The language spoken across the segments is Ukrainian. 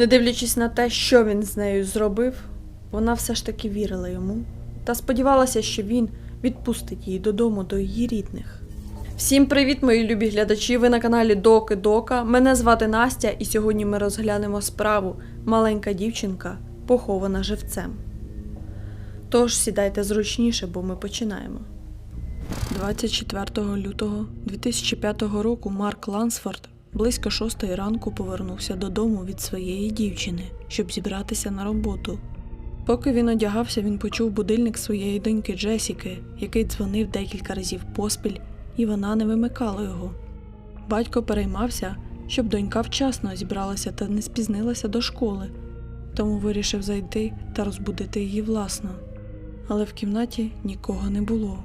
Не дивлячись на те, що він з нею зробив, вона все ж таки вірила йому та сподівалася, що він відпустить її додому до її рідних. Всім привіт, мої любі глядачі! Ви на каналі Доки Дока. Мене звати Настя, і сьогодні ми розглянемо справу Маленька дівчинка, похована живцем. Тож сідайте зручніше, бо ми починаємо. 24 лютого 2005 року Марк Лансфорд близько шостої ранку повернувся додому від своєї дівчини, щоб зібратися на роботу. Поки він одягався, він почув будильник своєї доньки Джесіки, який дзвонив декілька разів поспіль, і вона не вимикала його. Батько переймався, щоб донька вчасно зібралася та не спізнилася до школи, тому вирішив зайти та розбудити її власно. Але в кімнаті нікого не було.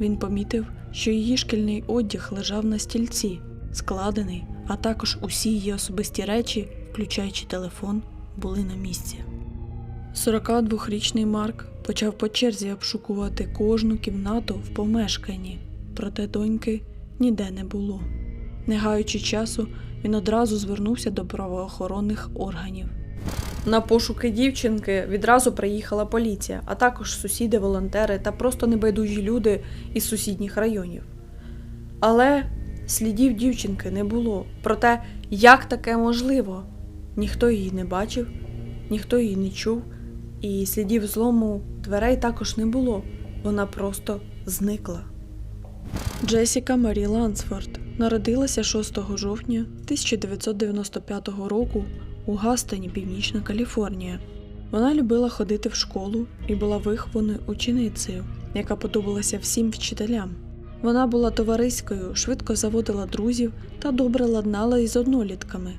Він помітив, що її шкільний одяг лежав на стільці, складений, а також усі її особисті речі, включаючи телефон, були на місці. 42-річний Марк почав по черзі обшукувати кожну кімнату в помешканні, проте доньки ніде не було. Не гаючи часу, він одразу звернувся до правоохоронних органів. На пошуки дівчинки відразу приїхала поліція, а також сусіди, волонтери та просто небайдужі люди із сусідніх районів. Але слідів дівчинки не було. Проте, як таке можливо? Ніхто її не бачив, ніхто її не чув, і слідів злому дверей також не було. Вона просто зникла. Джесіка Марі Лансфорд народилася 6 жовтня 1995 року у Гастоні, Північна Каліфорнія. Вона любила ходити в школу і була вихованою ученицею, яка подобалася всім вчителям. Вона була товариською, швидко заводила друзів та добре ладнала із однолітками.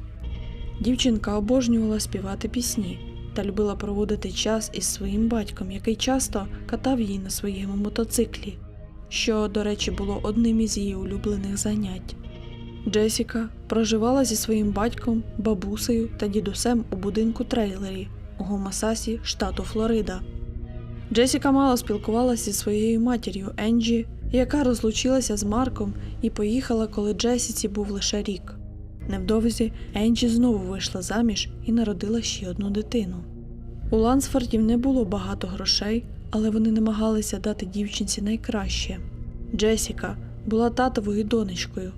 Дівчинка обожнювала співати пісні та любила проводити час із своїм батьком, який часто катав її на своєму мотоциклі, що, до речі, було одним із її улюблених занять. Джесіка проживала зі своїм батьком, бабусею та дідусем у будинку трейлері у Гомасасі, штату Флорида. Джесіка мало спілкувалася зі своєю матір'ю Енджі, яка розлучилася з Марком і поїхала, коли Джесіці був лише рік. Невдовзі Енджі знову вийшла заміж і народила ще одну дитину. У Лансфордів не було багато грошей, але вони намагалися дати дівчинці найкраще. Джесіка була татовою донечкою.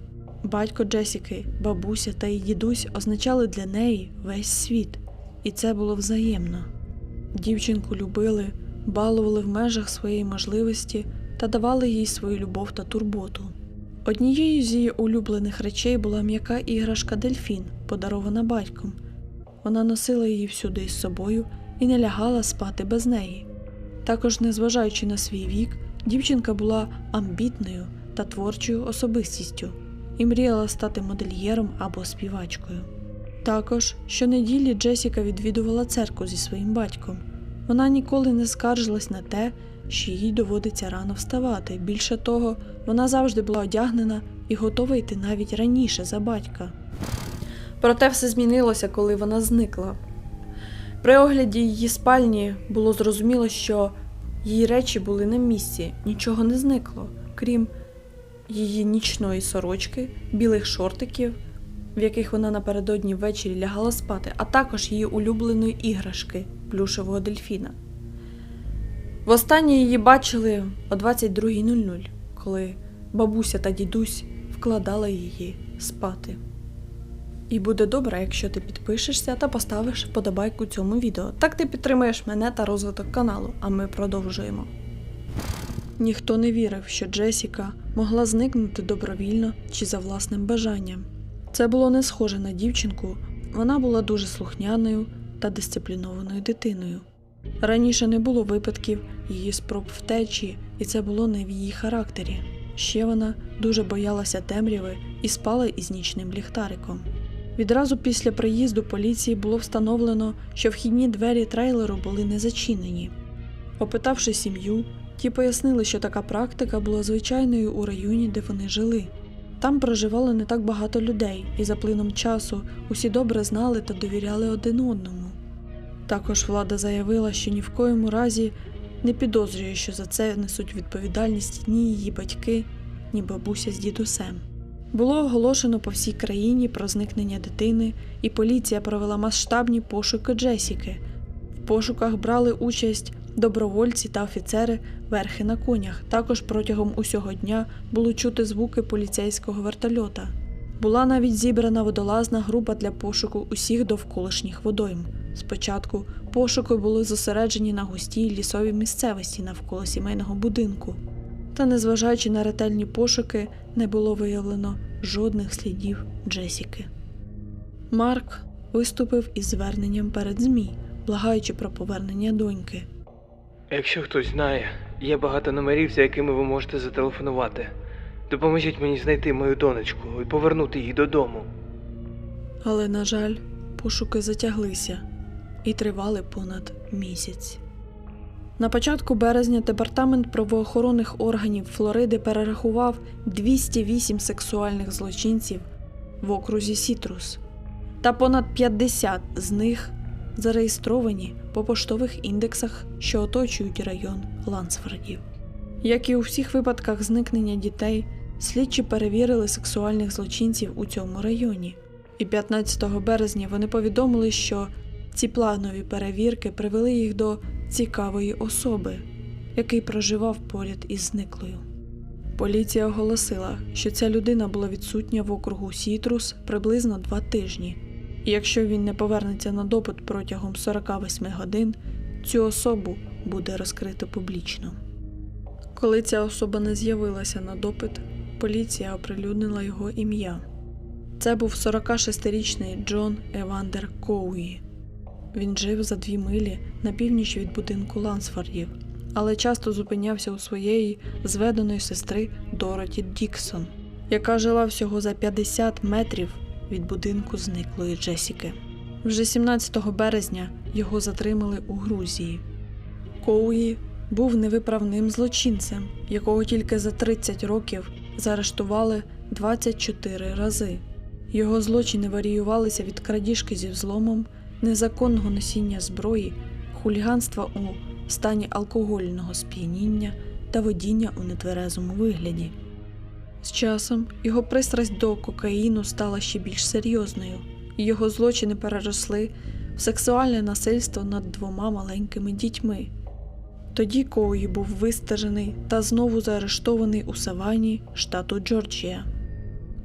Батько Джесіки, бабуся та її дідусь означали для неї весь світ, і це було взаємно. Дівчинку любили, балували в межах своєї можливості та давали їй свою любов та турботу. Однією з її улюблених речей була м'яка іграшка дельфін, подарована батьком. Вона носила її всюди із собою і не лягала спати без неї. Також, незважаючи на свій вік, дівчинка була амбітною та творчою особистістю і мріяла стати модельєром або співачкою. Також щонеділі Джесіка відвідувала церкву зі своїм батьком. Вона ніколи не скаржилась на те, що їй доводиться рано вставати. Більше того, вона завжди була одягнена і готова йти навіть раніше за батька. Проте все змінилося, коли вона зникла. При огляді її спальні було зрозуміло, що її речі були на місці, нічого не зникло, крім її нічної сорочки, білих шортиків, в яких вона напередодні ввечері лягала спати, а також її улюбленої іграшки плюшевого дельфіна. Востаннє її бачили о 22.00, коли бабуся та дідусь вкладали її спати. І буде добре, якщо ти підпишешся та поставиш вподобайку цьому відео. Так ти підтримаєш мене та розвиток каналу, а ми продовжуємо. Ніхто не вірив, що Джесіка могла зникнути добровільно чи за власним бажанням. Це було не схоже на дівчинку, вона була дуже слухняною та дисциплінованою дитиною. Раніше не було випадків її спроб втечі, і це було не в її характері. Ще вона дуже боялася темряви і спала із нічним ліхтариком. Відразу після приїзду поліції було встановлено, що вхідні двері трейлеру були не зачинені. Опитавши сім'ю, ті пояснили, що така практика була звичайною у районі, де вони жили. Там проживало не так багато людей, і за плином часу усі добре знали та довіряли один одному. Також влада заявила, що ні в коєму разі не підозрює, що за це несуть відповідальність ні її батьки, ні бабуся з дідусем. Було оголошено по всій країні про зникнення дитини, і поліція провела масштабні пошуки Джесіки. В пошуках брали участь добровольці та офіцери верхи на конях. Також протягом усього дня було чути звуки поліцейського вертольота. Була навіть зібрана водолазна група для пошуку усіх довколишніх водойм. Спочатку пошуки були зосереджені на густій лісовій місцевості навколо сімейного будинку. Та, незважаючи на ретельні пошуки, не було виявлено жодних слідів Джесіки. Марк виступив із зверненням перед ЗМІ, благаючи про повернення доньки. Якщо хтось знає, є багато номерів, за якими ви можете зателефонувати. Допоможіть мені знайти мою донечку і повернути її додому. Але, на жаль, пошуки затяглися і тривали понад місяць. На початку березня департамент правоохоронних органів Флориди перерахував 208 сексуальних злочинців в окрузі Сітрус, та понад 50 з них зареєстровані по поштових індексах, що оточують район Лансфордів. Як і у всіх випадках зникнення дітей, слідчі перевірили сексуальних злочинців у цьому районі. І 15 березня вони повідомили, що ці планові перевірки привели їх до цікавої особи, який проживав поряд із зниклою. Поліція оголосила, що ця людина була відсутня в округу Сітрус приблизно два тижні, і якщо він не повернеться на допит протягом 48 годин, цю особу буде розкрито публічно. Коли ця особа не з'явилася на допит, поліція оприлюднила його ім'я. Це був 46-річний Джон Евандер Коуї. Він жив за дві милі на північ від будинку Лансфордів, але часто зупинявся у своєї зведеної сестри Дороті Діксон, яка жила всього за 50 метрів від будинку зниклої Джесіки. Вже 17 березня його затримали у Грузії. Коуї був невиправним злочинцем, якого тільки за 30 років заарештували 24 рази. Його злочини варіювалися від крадіжки зі взломом, незаконного носіння зброї, хуліганства у стані алкогольного сп'яніння та водіння у нетверезому вигляді. З часом його пристрасть до кокаїну стала ще більш серйозною, і його злочини переросли в сексуальне насильство над двома маленькими дітьми. Тоді Коуї був вистежений та знову заарештований у Савані, штату Джорджія.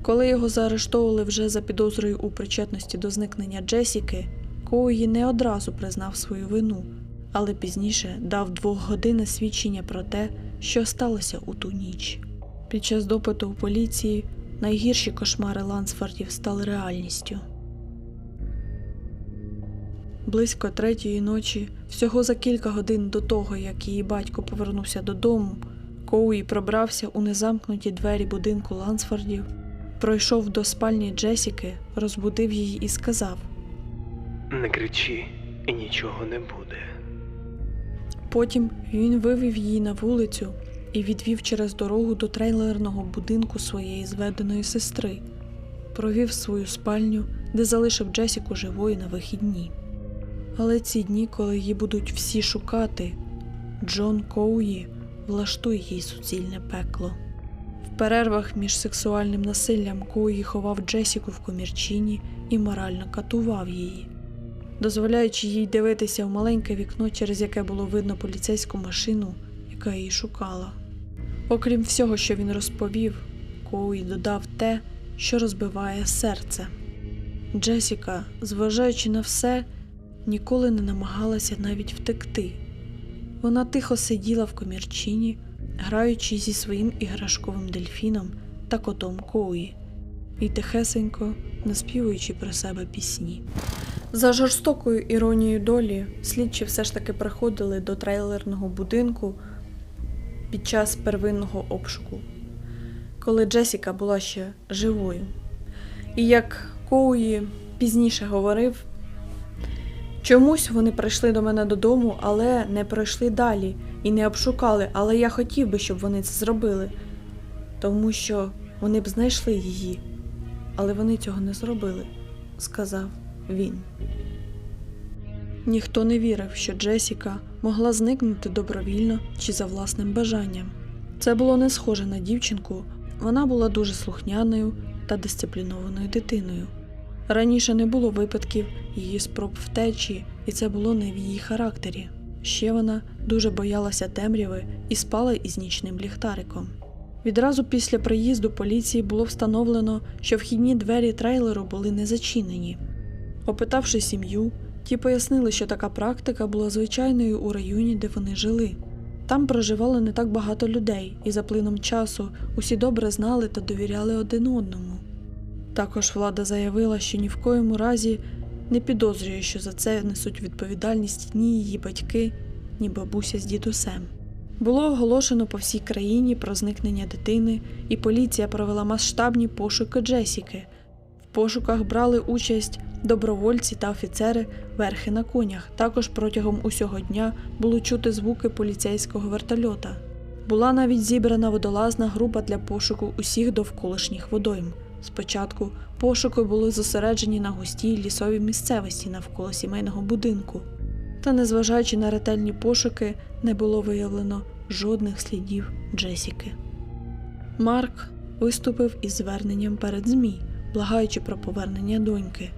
Коли його заарештовували вже за підозрою у причетності до зникнення Джесіки, Коуї не одразу признав свою вину, але пізніше дав двохгодинне свідчення про те, що сталося у ту ніч. Під час допиту у поліції найгірші кошмари Лансфордів стали реальністю. Близько третьої ночі, всього за кілька годин до того, як її батько повернувся додому, Коуї пробрався у незамкнуті двері будинку Лансфордів, пройшов до спальні Джесіки, розбудив її і сказав. Не кричи, і нічого не буде. Потім він вивів її на вулицю і відвів через дорогу до трейлерного будинку своєї зведеної сестри, провів свою спальню, де залишив Джесіку живою на вихідні. Але ці дні, коли її будуть всі шукати, Джон Коуї влаштує їй суцільне пекло. В перервах між сексуальним насиллям Коуї ховав Джесіку в комірчині і морально катував її, дозволяючи їй дивитися в маленьке вікно, через яке було видно поліцейську машину, яка її шукала. Окрім всього, що він розповів, Коуї додав те, що розбиває серце. Джесіка, зважаючи на все, ніколи не намагалася навіть втекти. Вона тихо сиділа в комірчині, граючи зі своїм іграшковим дельфіном та котом Коуї, і тихесенько наспівуючи про себе пісні. За жорстокою іронією долі, слідчі все ж таки приходили до трейлерного будинку під час первинного обшуку, коли Джесіка була ще живою. І як Коуї пізніше говорив, чомусь вони прийшли до мене додому, але не пройшли далі і не обшукали, але я хотів би, щоб вони це зробили, тому що вони б знайшли її, але вони цього не зробили, сказав він. Ніхто не вірив, що Джесіка могла зникнути добровільно чи за власним бажанням. Це було не схоже на дівчинку, вона була дуже слухняною та дисциплінованою дитиною. Раніше не було випадків її спроб втечі, і це було не в її характері. Ще вона дуже боялася темряви і спала із нічним ліхтариком. Відразу після приїзду поліції було встановлено, що вхідні двері трейлеру були не зачинені. Опитавши сім'ю, ті пояснили, що така практика була звичайною у районі, де вони жили. Там проживало не так багато людей, і за плином часу усі добре знали та довіряли один одному. Також влада заявила, що ні в коєму разі не підозрює, що за це несуть відповідальність ні її батьки, ні бабуся з дідусем. Було оголошено по всій країні про зникнення дитини, і поліція провела масштабні пошуки Джесіки. Пошуках брали участь добровольці та офіцери верхи на конях. Також протягом усього дня було чути звуки поліцейського вертольота. Була навіть зібрана водолазна група для пошуку усіх довколишніх водойм. Спочатку пошуки були зосереджені на густій лісовій місцевості навколо сімейного будинку. Та, незважаючи на ретельні пошуки, не було виявлено жодних слідів Джесіки. Марк виступив із зверненням перед ЗМІ, благаючи про повернення доньки.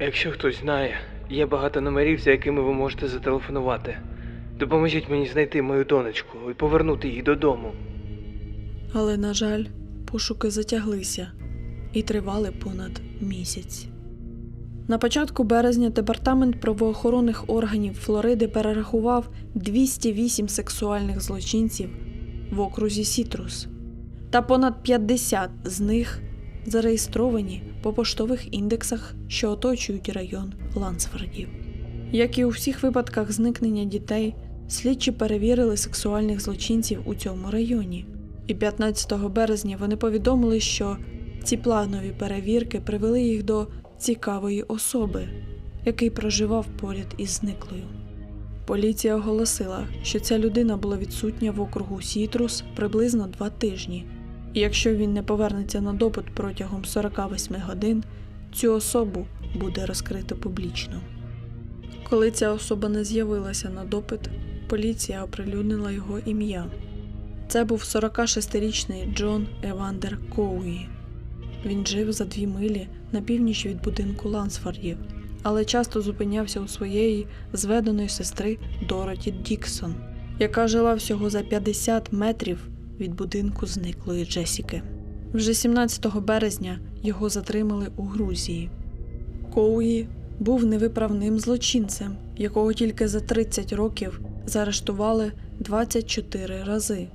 Якщо хтось знає, є багато номерів, за якими ви можете зателефонувати. Допоможіть мені знайти мою донечку і повернути її додому. Але, на жаль, пошуки затяглися і тривали понад місяць. На початку березня департамент правоохоронних органів Флориди перерахував 208 сексуальних злочинців в окрузі Сітрус, та понад 50 з них зареєстровані по поштових індексах, що оточують район Лансфордів. Як і у всіх випадках зникнення дітей, слідчі перевірили сексуальних злочинців у цьому районі. І 15 березня вони повідомили, що ці планові перевірки привели їх до цікавої особи, який проживав поряд із зниклою. Поліція оголосила, що ця людина була відсутня в округу Сітрус приблизно два тижні, і якщо він не повернеться на допит протягом 48 годин, цю особу буде розкрито публічно. Коли ця особа не з'явилася на допит, поліція оприлюднила його ім'я. Це був 46-річний Джон Евандер Коуї. Він жив за дві милі на північ від будинку Лансфордів, але часто зупинявся у своєї зведеної сестри Дороті Діксон, яка жила всього за 50 метрів від будинку зниклої Джесіки. Вже 17 березня його затримали у Грузії. Коуї був невиправним злочинцем, якого тільки за 30 років заарештували 24 рази.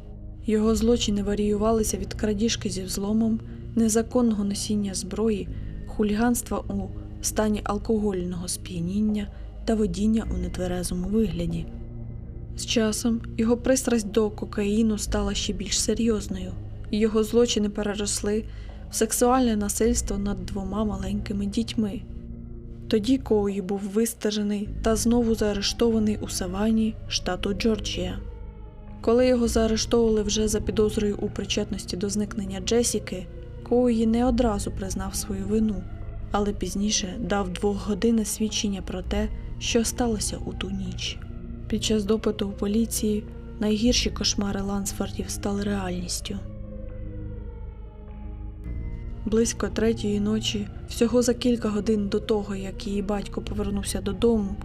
Його злочини варіювалися від крадіжки зі взломом, незаконного носіння зброї, хуліганства у стані алкогольного сп'яніння та водіння у нетверезому вигляді. З часом його пристрасть до кокаїну стала ще більш серйозною, і його злочини переросли в сексуальне насильство над двома маленькими дітьми. Тоді Коуї був вистежений та знову заарештований у Савані, штату Джорджія. Коли його заарештовували вже за підозрою у причетності до зникнення Джесіки, Коуї не одразу признав свою вину, але пізніше дав двохгодинне свідчення про те, що сталося у ту ніч. Під час допиту у поліції найгірші кошмари Лансфордів стали реальністю. Близько третьої ночі, всього за кілька годин до того, як її батько повернувся додому,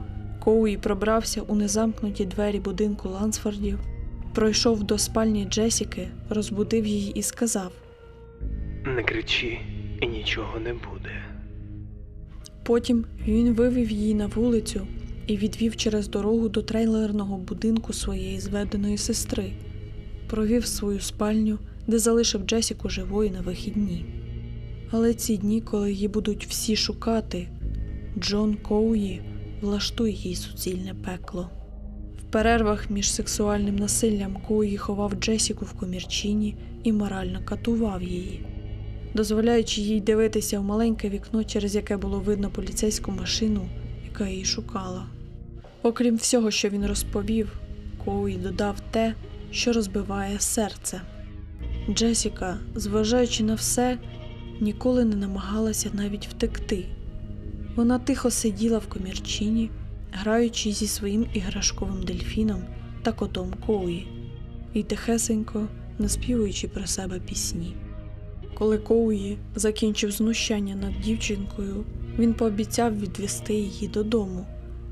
Коуї пробрався у незамкнуті двері будинку Лансфордів, пройшов до спальні Джесіки, розбудив її і сказав. Не кричи, і нічого не буде. Потім він вивів її на вулицю і відвів через дорогу до трейлерного будинку своєї зведеної сестри, провів свою спальню, де залишив Джесіку живою на вихідні. Але ці дні, коли її будуть всі шукати, Джон Коуї влаштує їй суцільне пекло. В перервах між сексуальним насиллям Коуї ховав Джесіку в комірчині і морально катував її дозволяючи їй дивитися в маленьке вікно, через яке було видно поліцейську машину, яка її шукала. Окрім всього, що він розповів, Коуї додав те, що розбиває серце. Джесіка, зважаючи на все, ніколи не намагалася навіть втекти. Вона тихо сиділа в комірчині, граючи зі своїм іграшковим дельфіном та котом Коуї, і тихесенько наспівуючи про себе пісні. Коли Коуї закінчив знущання над дівчинкою, він пообіцяв відвести її додому,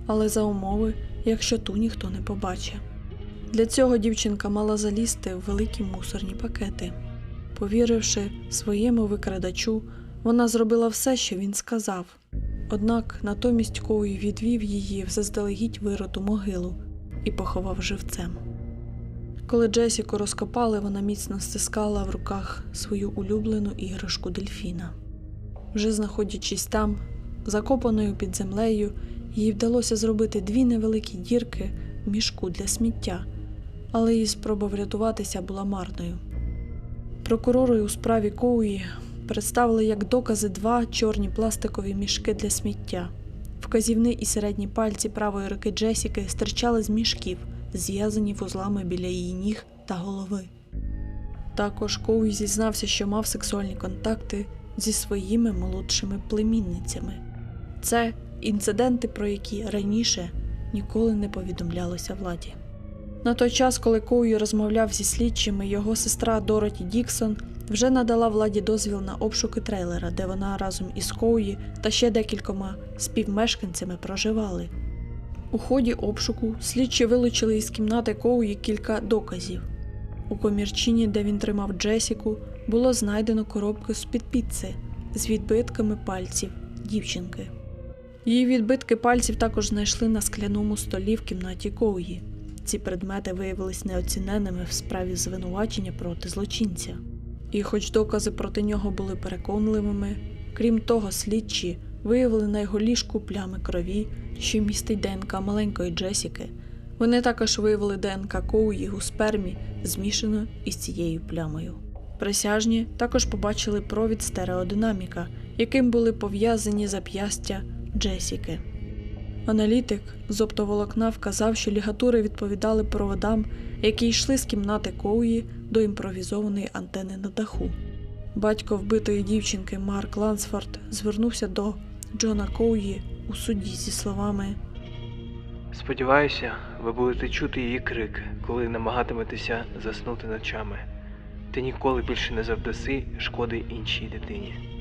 але за умови, якщо ту ніхто не побачить. Для цього дівчинка мала залізти в великі мусорні пакети. Повіривши своєму викрадачу, вона зробила все, що він сказав. Однак натомість Коуї відвів її в заздалегідь вироту могилу і поховав живцем. Коли Джесіку розкопали, вона міцно стискала в руках свою улюблену іграшку дельфіна. Вже знаходячись там, закопаною під землею, їй вдалося зробити дві невеликі дірки в мішку для сміття, але її спроба врятуватися була марною. Прокурори у справі Коуї представили як докази два чорні пластикові мішки для сміття. Вказівний і середні пальці правої руки Джесіки стирчали з мішків, зв'язані вузлами біля її ніг та голови. Також Коуї зізнався, що мав сексуальні контакти зі своїми молодшими племінницями. Це інциденти, про які раніше ніколи не повідомлялося владі. На той час, коли Коуї розмовляв зі слідчими, його сестра Дороті Діксон вже надала владі дозвіл на обшуки трейлера, де вона разом із Коуї та ще декількома співмешканцями проживали. У ході обшуку слідчі вилучили із кімнати Коуї кілька доказів. У комірчині, де він тримав Джесіку, було знайдено коробку з-під піци з відбитками пальців дівчинки. Її відбитки пальців також знайшли на скляному столі в кімнаті Коуї. Ці предмети виявились неоціненими в справі звинувачення проти злочинця. І хоч докази проти нього були переконливими, крім того, слідчі виявили на його ліжку плями крові, що містить ДНК маленької Джесіки. Вони також виявили ДНК Коуї у спермі, змішану із цією плямою. Присяжні також побачили провід стереодинаміка, яким були пов'язані зап'ястя Джесіки. Аналітик з оптоволокна вказав, що лігатури відповідали проводам, які йшли з кімнати Коуї до імпровізованої антени на даху. Батько вбитої дівчинки Марк Лансфорд звернувся до Джона Коуї у суді зі словами Сподіваюся, ви будете чути її крик, коли намагатиметеся заснути ночами. Ти ніколи більше не завдаси шкоди іншій дитині.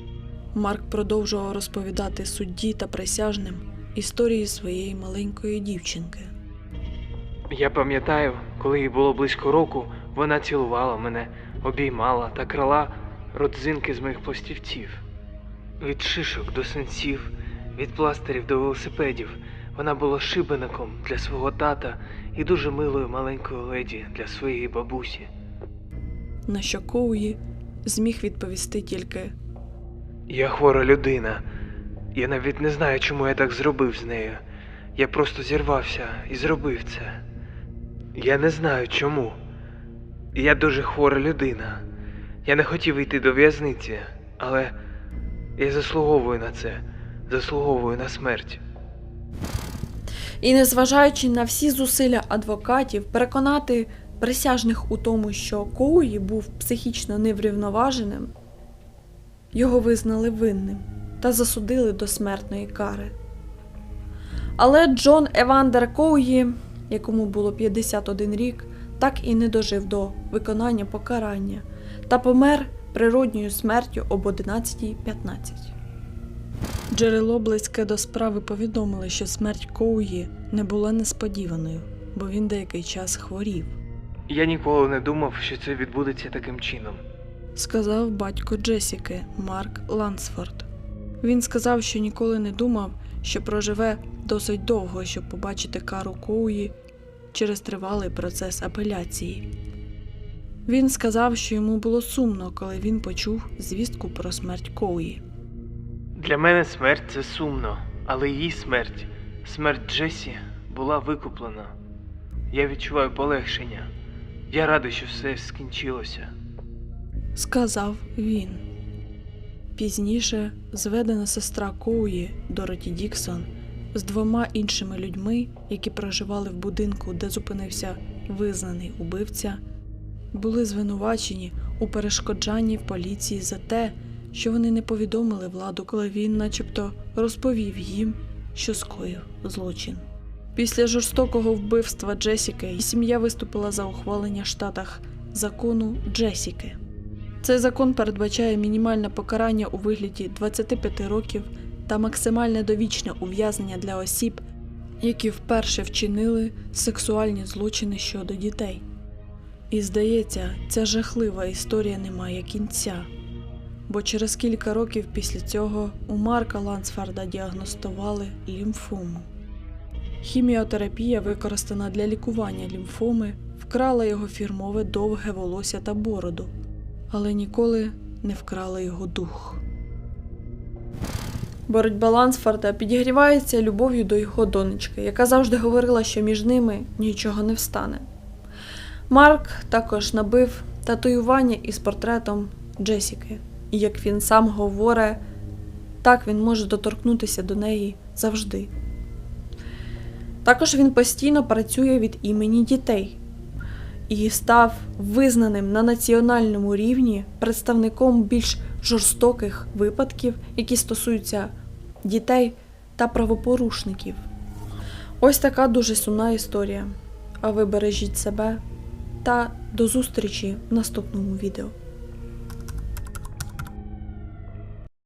Марк продовжував розповідати судді та присяжним історії своєї маленької дівчинки. Я пам'ятаю, коли їй було близько року, вона цілувала мене, обіймала та крала родзинки з моїх пластівців. Від шишок до сенсів, від пластирів до велосипедів. Вона була шибеником для свого тата і дуже милою маленькою леді для своєї бабусі. На що Коуї зміг відповісти тільки Я хвора людина. Я навіть не знаю, чому я так зробив з нею. Я просто зірвався і зробив це. Я не знаю чому. Я дуже хвора людина. Я не хотів йти до в'язниці, але я заслуговую на це, заслуговую на смерть. І незважаючи на всі зусилля адвокатів переконати присяжних у тому, що Коуї був психічно неврівноваженим, його визнали винним та засудили до смертної кари. Але Джон Евандер Коуї, якому було 51 рік, так і не дожив до виконання покарання та помер природньою смертю об 11.15. Джерело близьке до справи повідомили, що смерть Коуї не була несподіваною, бо він деякий час хворів, Я ніколи не думав, що це відбудеться таким чином. Сказав батько Джесіки Марк Лансфорд. Він сказав, що ніколи не думав, що проживе досить довго, щоб побачити кару Коуї через тривалий процес апеляції. Він сказав, що йому було сумно, коли він почув звістку про смерть Коуї. Для мене смерть це сумно, але її смерть, смерть Джесі, була викуплена. Я відчуваю полегшення. Я радий, що все скінчилося. Сказав він. Пізніше зведена сестра Коуї Дороті Діксон з двома іншими людьми, які проживали в будинку, де зупинився визнаний убивця, були звинувачені у перешкоджанні в поліції за те, що вони не повідомили владу, коли він, начебто, розповів їм, що скоїв злочин. Після жорстокого вбивства Джесіки сім'я виступила за ухвалення в Штатах закону Джесіки. Цей закон передбачає мінімальне покарання у вигляді 25 років та максимальне довічне ув'язнення для осіб, які вперше вчинили сексуальні злочини щодо дітей. І здається, ця жахлива історія не має кінця. Бо через кілька років після цього у Марка Лансфарда діагностували лімфому. Хіміотерапія, використана для лікування лімфоми, вкрала його фірмове довге волосся та бороду, але ніколи не вкрала його дух. Боротьба Лансфорда підігрівається любов'ю до його донечки, яка завжди говорила, що між ними нічого не встане. Марк також набив татуювання із портретом Джесіки, і як він сам говорить, так він може доторкнутися до неї завжди. Також він постійно працює від імені дітей і став визнаним на національному рівні представником більш жорстоких випадків, які стосуються дітей та правопорушників. Ось така дуже сумна історія. А ви бережіть себе та до зустрічі в наступному відео.